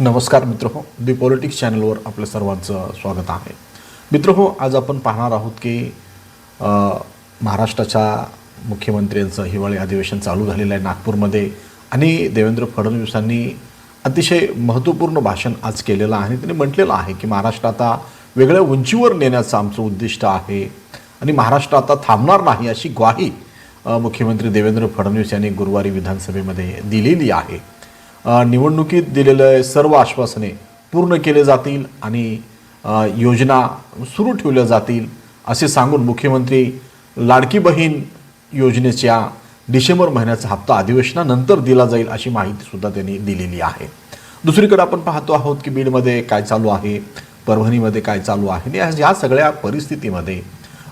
नमस्कार मित्र हो दी पॉलिटिक्स चॅनलवर आपल्या सर्वांचं स्वागत आहे. मित्र हो आज आपण पाहणार आहोत की महाराष्ट्राच्या मुख्यमंत्र्यांचं हिवाळी अधिवेशन चालू झालेलं आहे नागपूरमध्ये आणि देवेंद्र फडणवीसांनी अतिशय महत्त्वपूर्ण भाषण आज केलेलं आहे. त्यांनी म्हटलेलं आहे की महाराष्ट्र आता वेगळ्या उंचीवर नेण्याचं आमचं उद्दिष्ट आहे आणि महाराष्ट्र आता थांबणार नाही अशी ग्वाही मुख्यमंत्री देवेंद्र फडणवीस यांनी गुरुवारी विधानसभेमध्ये दिलेली आहे. निवडणुकीत दिलेले सर्व आश्वासने पूर्ण केले जातील आणि योजना सुरू ठेवल्या जातील असे सांगून मुख्यमंत्री लाडकी बहीण योजनेच्या डिसेंबर महिन्याचा हप्ता अधिवेशनानंतर दिला जाईल अशी माहितीसुद्धा त्यांनी दिलेली आहे. दुसरीकडे आपण पाहतो आहोत की बीडमध्ये काय चालू आहे परभणीमध्ये काय चालू आहे या सगळ्या परिस्थितीमध्ये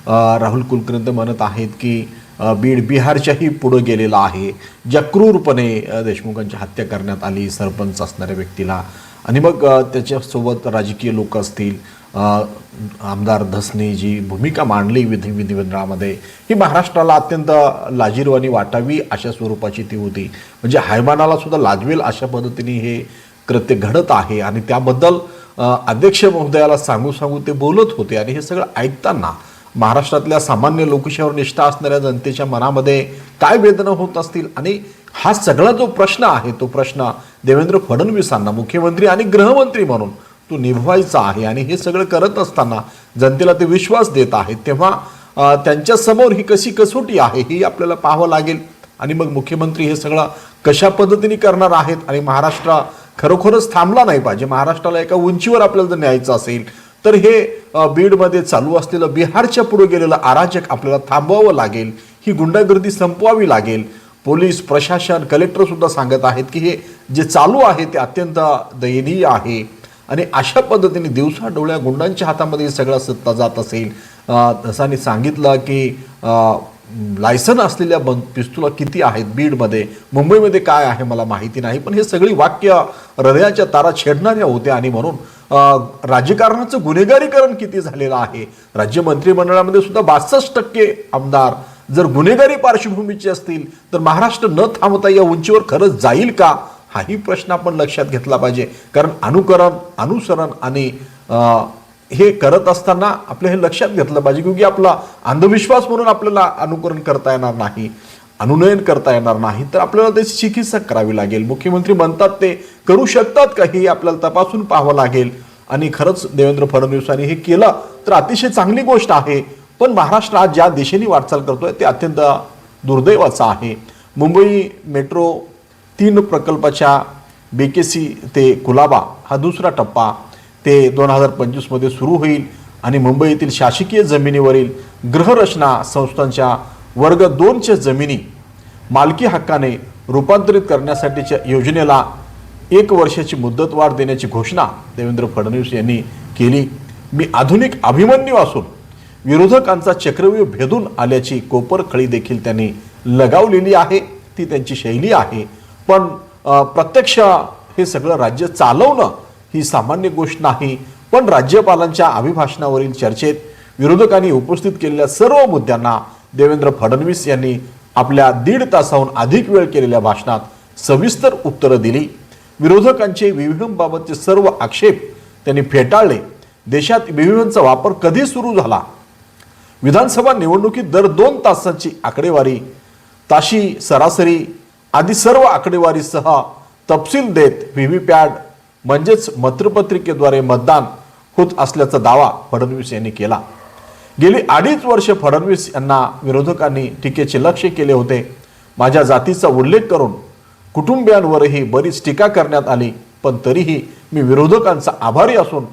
राहुल कुलकर्णी म्हणत आहेत की बीड बिहारच्याही पुढं गेलेला आहे. ज्या क्रूरपणे देशमुखांची हत्या करण्यात आली सरपंच असणाऱ्या व्यक्तीला. आणि मग त्याच्यासोबत राजकीय लोक असतील आमदार धसने जी भूमिका मांडली विधी विधिमंडळामध्ये ही महाराष्ट्राला अत्यंत लाजीरवाणी वाटावी अशा स्वरूपाची ती होती. म्हणजे हायमानाला सुद्धा लाजवेल अशा पद्धतीने हे कृत्य घडत आहे. आणि त्याबद्दल अध्यक्ष महोदयाला सांगू सांगू ते बोलत होते. आणि हे सगळं ऐकताना महाराष्ट्रातल्या सामान्य लोकशाहीवर निष्ठा असणाऱ्या जनतेच्या मनामध्ये काय वेदना होत असतील? आणि हा सगळा जो प्रश्न आहे तो प्रश्न देवेंद्र फडणवीसांना मुख्यमंत्री आणि गृहमंत्री म्हणून तो निभवायचा आहे. आणि हे सगळं करत असताना जनतेला ते विश्वास देत आहेत तेव्हा त्यांच्यासमोर ही कशी कसोटी आहे ही आपल्याला पाहावं लागेल. आणि मग मुख्यमंत्री हे सगळं कशा पद्धतीने करणार आहेत? आणि महाराष्ट्र खरोखरच थांबला नाही पाहिजे. महाराष्ट्राला एका उंचीवर आपल्याला जर न्यायचं असेल तर हे बीडमध्ये चालू असलेलं बिहारच्या पुढे गेलेलं अराजक आपल्याला थांबवावं लागेल ही गुंडागर्दी संपवावी लागेल. पोलीस प्रशासन कलेक्टरसुद्धा सांगत आहेत की हे जे चालू आहे ते अत्यंत दयनीय आहे. आणि अशा पद्धतीने दिवसा डोळ्या गुंडांच्या हातामध्ये सगळा सगळं सत्ता जात असेल. तसाने सांगितलं की लायसन असलेल्या बंद पिस्तुला किती आहेत? बीडमध्ये मुंबईमध्ये काय आहे मला माहिती नाही पण हे सगळी वाक्य हृदयाच्या तारा छेडणाऱ्या होत्या आणि म्हणून राजकारणाचं गुन्हेगारीकरण किती झालेलं आहे? राज्य मंत्रिमंडळामध्ये सुद्धा बासष्ट टक्के आमदार जर गुन्हेगारी पार्श्वभूमीचे असतील तर महाराष्ट्र न थांबता या उंचीवर खरंच जाईल का? हाही प्रश्न आपण लक्षात घेतला पाहिजे. कारण अनुकरण अनुसरण आणि हे करत असताना आपलं हे लक्षात घेतलं पाहिजे की आपला अंधविश्वास म्हणून आपल्याला अनुकरण करता येणार नाही अनुनयन करता येणार नाही तर आपल्याला त्याची चिकित्सा करावी लागेल. मुख्यमंत्री म्हणतात ते करू शकतात का हे आपल्याला तपासून पाहावं लागेल. आणि खरंच देवेंद्र फडणवीसांनी हे केलं तर अतिशय चांगली गोष्ट आहे पण महाराष्ट्र आज ज्या दिशेने वाटचाल करतोय ते अत्यंत दुर्दैवाचं आहे. मुंबई मेट्रो तीन प्रकल्पाच्या बी के सी ते कुलाबा हा दुसरा टप्पा ते दोन हजार पंचवीसमध्ये सुरू होईल आणि मुंबईतील शासकीय जमिनीवरील गृहरचना संस्थांच्या वर्ग दोनच्या जमिनी मालकी हक्काने रूपांतरित करण्यासाठीच्या योजनेला एक वर्षाची मुदतवाढ देण्याची घोषणा देवेंद्र फडणवीस यांनी केली. मी आधुनिक अभिमन्यू असून विरोधकांचा चक्रव्यूह भेदून आल्याची कोपरखळी देखील त्यांनी लगावलेली आहे. ती त्यांची शैली आहे. पण प्रत्यक्ष हे सगळं राज्य चालवणं ही सामान्य गोष्ट नाही. पण राज्यपालांच्या अभिभाषणावरील चर्चेत विरोधकांनी उपस्थित केलेल्या सर्व मुद्द्यांना देवेंद्र फडणवीस यांनी आपल्या दीड तासाहून अधिक वेळ केलेल्या भाषणात सविस्तर उत्तरं दिली. विरोधकांचे विविधंबाबतचे सर्व आक्षेप त्यांनी फेटाळले. देशात विविधांचा वापर कधी सुरू झाला? विधानसभा निवडणुकीत दर दोन तासांची आकडेवारी ताशी सरासरी आदी सर्व आकडेवारीसह तपशील देत व्ही वी पॅड म्हणजेच मतपत्रिकेद्वारे मतदान होत असल्याचा दावा फडणवीस यांनी केला. गेली अडीच वर्ष फडणवीस यांना विरोधकांनी टीकेचे लक्ष केले होते. माझ्या जातीचा उल्लेख करून कुटुंबियांवरही बरीच टीका करण्यात आली पण तरीही मी विरोधकांचा आभारी असून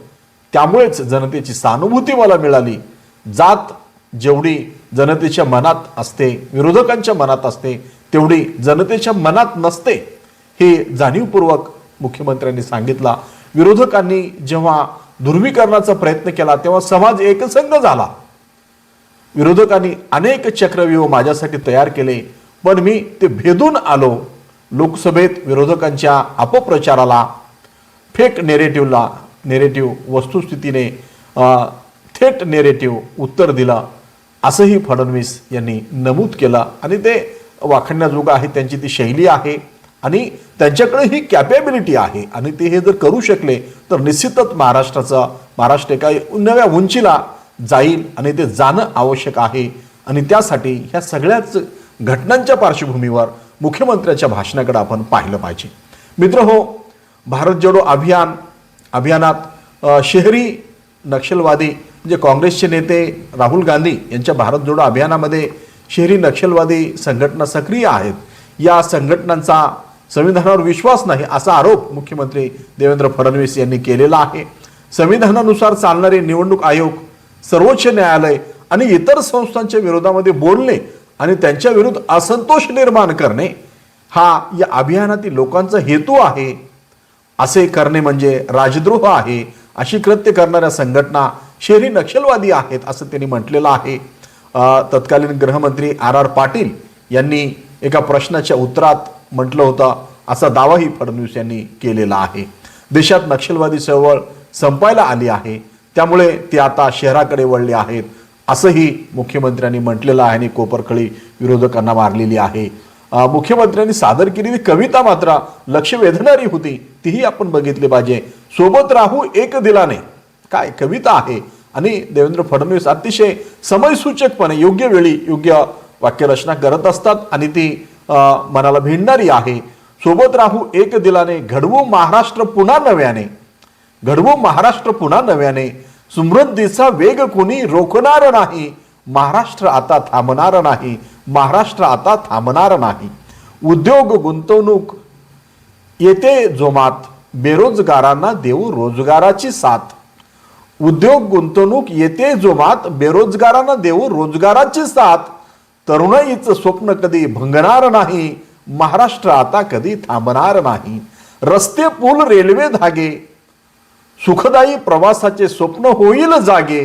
त्यामुळेच जनतेची सहानुभूती मला मिळाली. जात जेवढी जनतेच्या मनात असते विरोधकांच्या मनात असते तेवढी जनतेच्या मनात नसते हे जाणीवपूर्वक मुख्यमंत्र्यांनी सांगितला. विरोधकांनी जेव्हा ध्रुवीकरणाचा प्रयत्न केला तेव्हा समाज एकसंघ झाला. विरोधकांनी अनेक चक्रव्यूह माझ्यासाठी तयार केले पण मी ते भेदून आलो. लोकसभेत विरोधकांच्या अपप्रचाराला फेक नेरेटिव्हला नेरेटिव्ह वस्तुस्थितीने थेट नेरेटिव्ह उत्तर दिलं. असंही फडणवीस यांनी नमूद केलं. आणि ते वाखण्याजोगं आहे त्यांची ती शैली आहे. आणि त्यांच्याकडे ही कॅपेबिलिटी आहे. आणि ते हे जर करू शकले तर निश्चितच महाराष्ट्राचा महाराष्ट्र एका नव्या उंचीला जाईल आणि ते जाणं आवश्यक आहे. आणि त्यासाठी ह्या सगळ्याच घटनांच्या पार्श्वभूमीवर मुख्यमंत्र्याच्या भाषणाकडे आपण पाहिलं पाहिजे. मित्र हो भारत जोडो अभियान अभियानात शहरी नक्षलवादी म्हणजे काँग्रेसचे नेते राहुल गांधी यांच्या भारत जोडो अभियानामध्ये शहरी नक्षलवादी संघटना सक्रिय आहेत. या संघटनांचा संविधानावर विश्वास नाही असा आरोप मुख्यमंत्री देवेंद्र फडणवीस यांनी केलेला आहे. संविधानानुसार चालणारे निवडणूक आयोग सर्वोच्च न्यायालय आणि इतर संस्थांच्या विरोधामध्ये बोलणे आणि त्यांच्या विरुद्ध असंतोष निर्माण करणे हा या अभियानातील लोकांचा हेतू आहे. असे करणे म्हणजे राजद्रोह आहे अशी कृत्य करणाऱ्या संघटना शहरी नक्षलवादी आहेत असं त्यांनी म्हटलेलं आहे. तत्कालीन गृहमंत्री आर आर पाटील यांनी एका प्रश्नाच्या उत्तरात म्हटलं होतं असा दावाही फडणवीस यांनी केलेला आहे. देशात नक्षलवादी चळवळ संपायला आली आहे. त्यामुळे ते आता शहराकडे वळले आहेत असंही मुख्यमंत्र्यांनी म्हटलेलं आहे आणि कोपरखळी विरोधकांना मारलेली आहे. मुख्यमंत्र्यांनी सादर केलेली कविता मात्र लक्ष वेधणारी होती. तीही आपण बघितली पाहिजे. सोबत राहू एक दिलाने. काय कविता आहे. आणि देवेंद्र फडणवीस अतिशय समयसूचकपणे योग्य वेळी योग्य वाक्यरचना करत असतात आणि ती मनाला भिडणारी आहे. सोबत राहू एक दिलाने घडवू महाराष्ट्र पुन्हा नव्याने. घडवू महाराष्ट्र पुन्हा नव्याने. समृद्धीचा वेग कोणी रोखणार नाही. महाराष्ट्र आता थांबणार नाही. महाराष्ट्र आता थांबणार नाही. उद्योग गुंतवणूक. येते जोमात. बेरोजगारांना देऊ रोजगाराची साथ. उद्योग गुंतवणूक येते जोमात. बेरोजगारांना देऊ रोजगाराची साथ. तरुणाईचं स्वप्न कधी भंगणार नाही महाराष्ट्र आता कधी थांबणार नाही. रस्ते पूल रेल्वे धागे सुखदायी प्रवासाचे स्वप्न होईल जागे.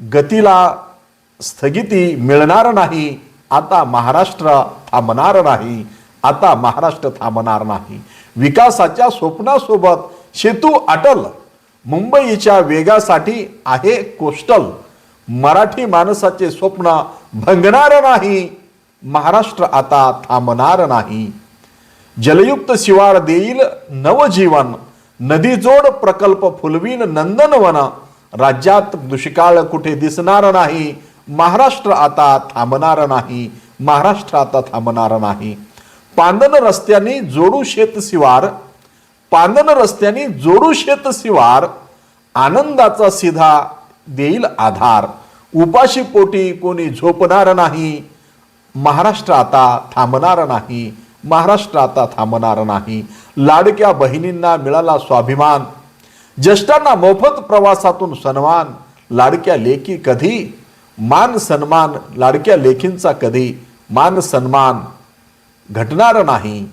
गतीला स्थगिती मिळणार नाही आता महाराष्ट्र थांबणार नाही आता महाराष्ट्र थांबणार नाही. विकासाच्या स्वप्नासोबत सेतू अटल मुंबईच्या वेगासाठी आहे कोस्टल. मराठी माणसाचे स्वप्न भंगणार नाही. महाराष्ट्र आता थांबणार नाही. जलयुक्त शिवार देईल नवजीवन. नदीजोड प्रकल्प फुलवीन नंदनवन राज्यात दुष्काळ कुठे दिसणार नाही. महाराष्ट्र आता थांबणार नाही. महाराष्ट्र आता थांबणार नाही. पांदन रस्त्यांनी जोडू शेत शिवार. पांदन रस्त्यांनी जोडू शेत शिवार. आनंदाचा सिधा देईल आधार. उपाशी पोटी कोणी झोपणार नाही. महाराष्ट्र आता थांबणार नाही. महाराष्ट्र आता थांबणार नाही. लाडक्या बहिणींना मिळाला स्वाभिमान. ज्येष्ठांना मोफत प्रवासातून सन्मान. लाडक्या लेखी कधी? मान सन्मान. लाडक्या लेखींचा कधी? मान सन्मान. घटणार नाही.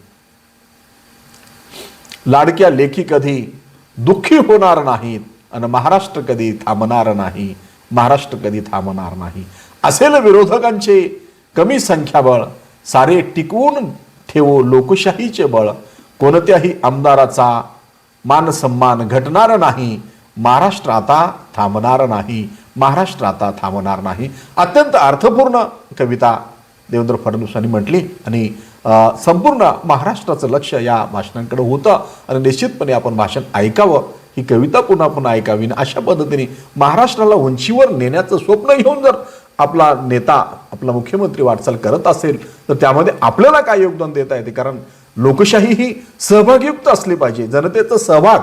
लाडक्या लेखी कधी? दुःखी होणार नाहीत. आणि महाराष्ट्र कधी थांबणार नाही? महाराष्ट्र कधी थांबणार नाही. असेल विरोधकांचे कमी संख्याबळ सारे टिकवून ठेवो लोकशाहीचे बळ. कोणत्याही आमदाराचा मान सन्मान घटणार नाही. महाराष्ट्र आता थांबणार नाही. महाराष्ट्र आता थांबणार नाही. अत्यंत अर्थपूर्ण कविता देवेंद्र फडणवीसांनी म्हटली आणि संपूर्ण महाराष्ट्राचं लक्ष या भाषणांकडे होतं. आणि निश्चितपणे आपण भाषण ऐकावं ही कविता पुन्हा पुन्हा ऐकावी. अशा पद्धतीने महाराष्ट्राला उंचीवर नेण्याचं स्वप्न घेऊन जर आपला नेता आपला मुख्यमंत्री वाटचाल करत असेल तर त्यामध्ये आपल्याला काय योगदान देता येते? कारण लोकशाही ही सहभागयुक्त असली पाहिजे. जनतेचा सहभाग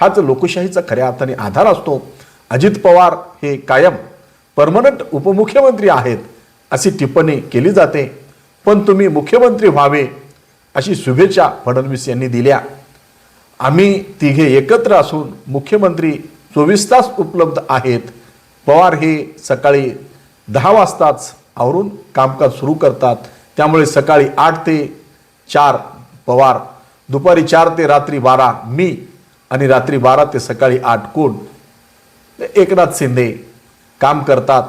हाच लोकशाहीचा खऱ्या अर्थाने आधार असतो. अजित पवार हे कायम परमनंट उपमुख्यमंत्री आहेत अशी टिप्पणी केली जाते. पण तुम्ही मुख्यमंत्री व्हावे अशी शुभेच्छा फडणवीस यांनी दिल्या. आम्ही तिघे एकत्र असून मुख्यमंत्री चोवीस तास उपलब्ध आहेत. पवार हे सकाळी दहा वाजताच आवरून कामकाज सुरू करतात. त्यामुळे सकाळी आठ ते चार पवार दुपारी चार ते रात्री बारा मी आणि रात्री बारा ते सकाळी आठ कोण? एकनाथ शिंदे काम करतात.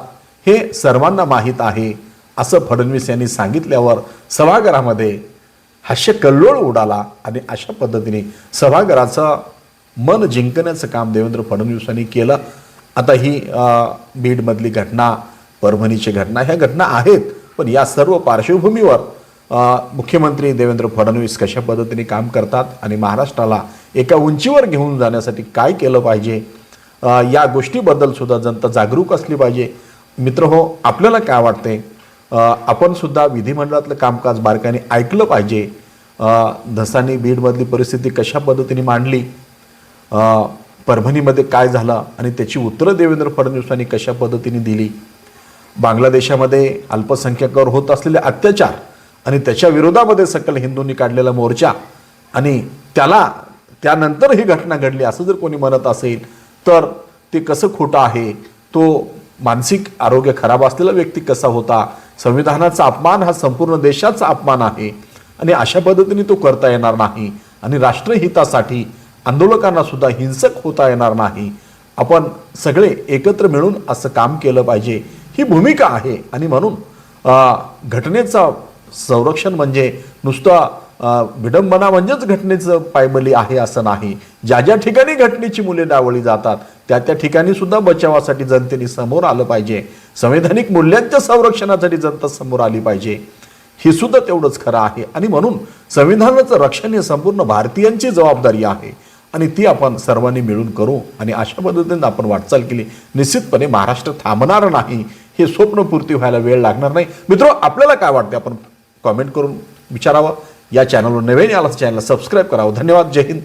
हे सर्वांना माहीत आहे असं फडणवीस यांनी सांगितल्यावर सभागृहामध्ये हास्य कल्लोळ उडाला आणि अशा पद्धतीने सभागराचं मन जिंकण्याचं काम देवेंद्र फडणवीसांनी केलं. आता ही बीडमधली घटना परभणीची घटना ह्या घटना आहेत पण या सर्व पार्श्वभूमीवर मुख्यमंत्री देवेंद्र फडणवीस कशा पद्धतीने काम करतात आणि महाराष्ट्राला एका उंचीवर घेऊन जाण्यासाठी काय केलं पाहिजे या गोष्टीबद्दल सुद्धा जनता जागरूक असली पाहिजे. मित्र हो आपल्याला काय वाटते आपण सुद्धा विधिमंडळातलं कामकाज बारकाने ऐकलं पाहिजे. धसानी बीडमधली परिस्थिती कशा पद्धतीने मांडली? परभणीमध्ये काय झालं? आणि त्याची उत्तरं देवेंद्र फडणवीसांनी कशा पद्धतीने दिली? बांगलादेशामध्ये अल्पसंख्याकावर होत असलेले अत्याचार आणि त्याच्या विरोधामध्ये सकल हिंदूंनी काढलेला मोर्चा आणि त्याला त्यानंतर ही घटना घडली असं जर कोणी म्हणत असेल तर ते कसं खोटं आहे? तो मानसिक आरोग्य खराब असलेला व्यक्ती कसा होता? संविधानाचा अपमान हा संपूर्ण देशाचा अपमान आहे. आणि अशा पद्धतीने तो करता येणार नाही. आणि राष्ट्रहितासाठी आंदोलकांना सुद्धा हिंसक होता येणार नाही. आपण सगळे एकत्र मिळून असं काम केलं पाहिजे. ही भूमिका आहे. आणि म्हणून घटनेचा घटनेचं संरक्षण म्हणजे नुसतं विडंबना म्हणजेच घटनेचं पायबली आहे असं नाही. ज्या ज्या ठिकाणी घटनेची मुले डावळी जातात त्या त्या ठिकाणी सुद्धा बचावासाठी जनतेने समोर आलं पाहिजे. संवैधानिक मूल्यांच्या संरक्षणासाठी जनता समोर आली पाहिजे. हे सुद्धा तेवढंच खरं आहे. आणि म्हणून संविधानाचं रक्षण हे संपूर्ण भारतीयांची जबाबदारी आहे. आणि ती आपण सर्वांनी मिळून करू. आणि अशा पद्धतीने आपण वाटचाल केली. निश्चितपणे महाराष्ट्र थांबणार नाही. हे स्वप्न पूर्ती व्हायला वेळ लागणार नाही. मित्र आपल्याला काय वाटते आपण कॉमेंट करून विचारावं. या चॅनलवर नवीन याला चॅनलला सबस्क्राईब करावं. धन्यवाद. जय हिंद.